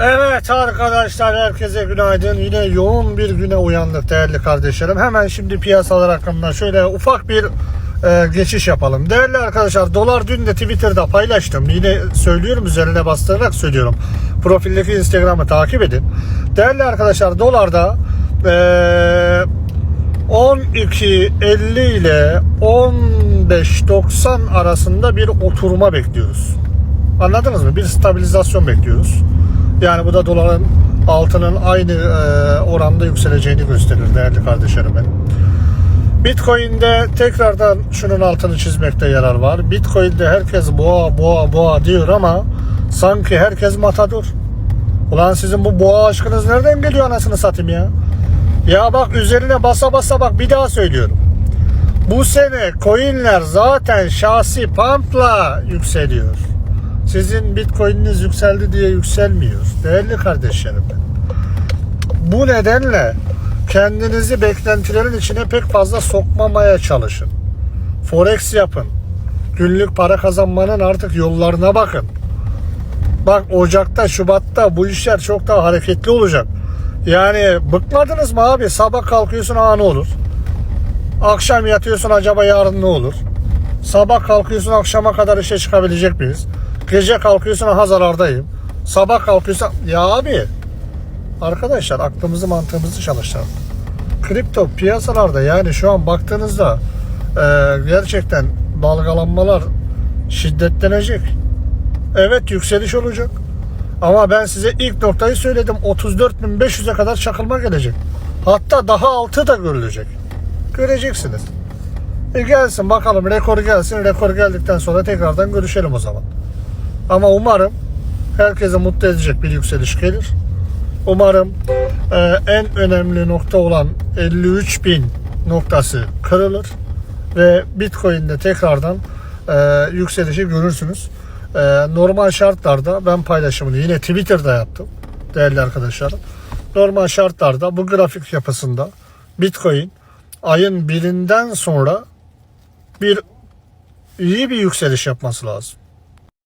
Evet arkadaşlar herkese günaydın. Yine yoğun bir güne uyandık değerli kardeşlerim. Hemen şimdi piyasalar hakkında şöyle ufak bir e, geçiş yapalım. Değerli arkadaşlar dolar dün de Twitter'da paylaştım. Yine söylüyorum üzerine bastırarak söylüyorum. Profildeki Instagram'ı takip edin. Değerli arkadaşlar dolarda e, 12.50 ile 15.90 arasında bir oturma bekliyoruz. Anladınız mı? Bir stabilizasyon bekliyoruz. Yani bu da doların altının aynı e, oranda yükseleceğini gösterir değerli kardeşlerim benim. Bitcoin'de tekrardan şunun altını çizmekte yarar var. Bitcoin'de herkes boğa boğa boğa diyor ama sanki herkes matador. Ulan sizin bu boğa aşkınız nereden geliyor anasını satayım ya? Ya bak üzerine basa basa bak bir daha söylüyorum. Bu sene coinler zaten şahsi pumpla yükseliyor. Sizin bitcoin'iniz yükseldi diye yükselmiyor. Değerli kardeşlerim. Bu nedenle kendinizi beklentilerin içine pek fazla sokmamaya çalışın. Forex yapın. Günlük para kazanmanın artık yollarına bakın. Bak Ocak'ta, Şubat'ta bu işler çok daha hareketli olacak. Yani bıkmadınız mı abi? Sabah kalkıyorsun aa ne olur? Akşam yatıyorsun acaba yarın ne olur? Sabah kalkıyorsun akşama kadar işe çıkabilecek miyiz? Gece kalkıyorsun aha zarardayım. Sabah kalkıyorsun ya abi arkadaşlar aklımızı mantığımızı çalıştıralım. Kripto piyasalarda yani şu an baktığınızda e, gerçekten dalgalanmalar şiddetlenecek. Evet yükseliş olacak. Ama ben size ilk noktayı söyledim. 34.500'e kadar çakılma gelecek. Hatta daha altı da görülecek. Göreceksiniz. E gelsin bakalım rekor gelsin. Rekor geldikten sonra tekrardan görüşelim o zaman. Ama umarım herkese mutlu edecek bir yükseliş gelir. Umarım e, en önemli nokta olan 53.000 noktası kırılır ve Bitcoin'de tekrardan e, yükselişi görürsünüz. E, normal şartlarda ben paylaşımını yine Twitter'da yaptım değerli arkadaşlarım. Normal şartlarda bu grafik yapısında Bitcoin ayın birinden sonra bir iyi bir yükseliş yapması lazım.